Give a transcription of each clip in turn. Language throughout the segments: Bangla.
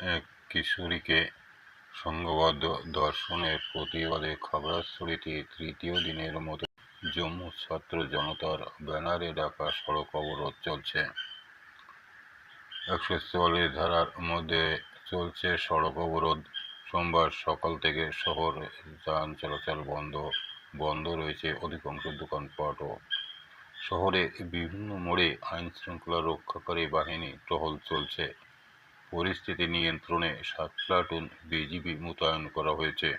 এক কিশোরীকে সংঘবদ্ধ ধর্ষণের প্রতিবাদে খাগড়াছড়িতে তৃতীয় দিনের মতো জম্মু ছাত্র জনতার ব্যানারে ডাকা সড়ক অবরোধ চলছে। একশো চুয়াল্লিশ ধারার মধ্যে চলছে সড়ক অবরোধ। সোমবার সকাল থেকে শহর যান চলাচল বন্ধ বন্ধ রয়েছে অধিকাংশ দোকানপাটও। শহরে বিভিন্ন মোড়ে আইন শৃঙ্খলা রক্ষাকারী বাহিনী টহল চলছে। পরিস্থিতি নিয়ন্ত্রণে সাত প্লাটুন বিজিবি মোতায়েন করা হয়েছে।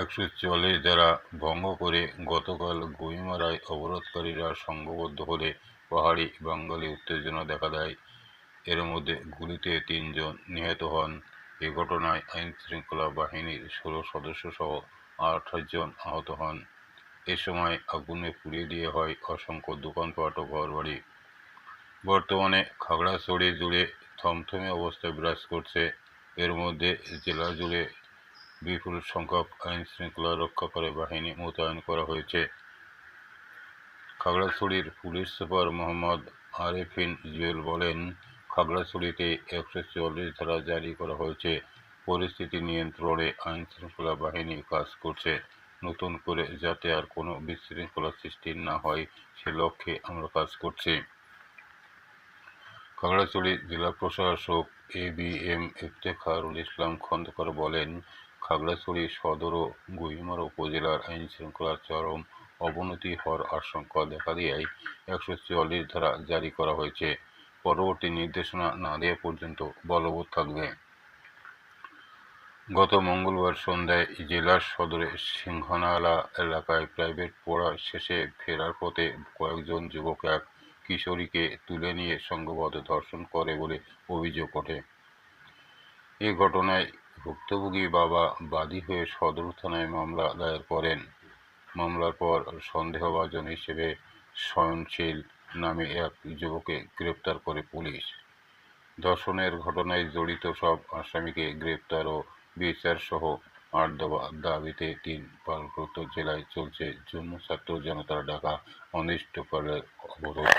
একশো চুয়াল্লিশ দ্বারা ভঙ্গ করে গতকাল গইমারায় অবরোধকারীরা সংঘবদ্ধ হলে পাহাড়ি বাঙালি উত্তেজনা দেখা দেয়। এর মধ্যে গুলিতে তিনজন নিহত হন। এ ঘটনায় আইন শৃঙ্খলা বাহিনীর ষোলো সদস্যসহ জন আহত হন। এ সময় আগুনে পুড়িয়ে দিয়ে হয় অসংখ্য দোকানপাট ও ঘরবাড়ি। বর্তমানে খাগড়াছড়ি জুড়ে থমথমে অবস্থা বিরাজ করছে। এর মধ্যে জেলা জুড়ে বিপুল সংখ্যক আইন শৃঙ্খলা রক্ষাকারী বাহিনী মোতায়েন করা হয়েছে। খাগড়াছড়ির পুলিশ সুপার মোহাম্মদ আরেফিন জুয়েল বলেন খাগড়াছড়িতে একশো চল্লিশ ধারা জারি করা হয়েছে। পরিস্থিতি নিয়ন্ত্রণে আইন শৃঙ্খলা বাহিনী কাজ করছে। নতুন করে যাতে আর কোনো বিশৃঙ্খলা সৃষ্টি না হয়, সে লক্ষ্যে আমরা কাজ করছি। খাগড়াছড়ি জেলা প্রশাসক A B M Iftekharul Islam Khandakar বলেন, খাগড়াছড়ি সদর ও গহিমারা উপজেলার আইন শৃঙ্খলার চরম অবনতি হওয়ার আশঙ্কা দেখা দিয়ায় একশো চুয়াল্লিশ ধারা জারি করা হয়েছে। পরবর্তী নির্দেশনা না দেওয়া পর্যন্ত বলবৎ থাকবে। গত মঙ্গলবার সন্ধ্যায় জেলার সদরে সিংহনালা এলাকায় প্রাইভেট পড়া শেষে ফেরার পথে কয়েকজন যুবক এক কিশোরীকে তুলে নিয়ে সংঘবদ্ধ ধর্ষণ করে বলে অভিযোগ ওঠে। এ ঘটনায় ভুক্তভোগী বাবা বাদী হয়ে সদর থানায় মামলা দায়ের করেন। মামলার পর সন্দেহভাজন হিসেবে স্বয়নশীল নামে এক যুবককে গ্রেপ্তার করে পুলিশ। ধর্ষণের ঘটনায় জড়িত সব আসামিকে গ্রেপ্তার ও বিচার আট দাবিতে তিন পার্বত্য জেলায় চলছে। জম্মু ছাত্র জনতার ডাকা অনির্দিষ্টকালের অবরোধ।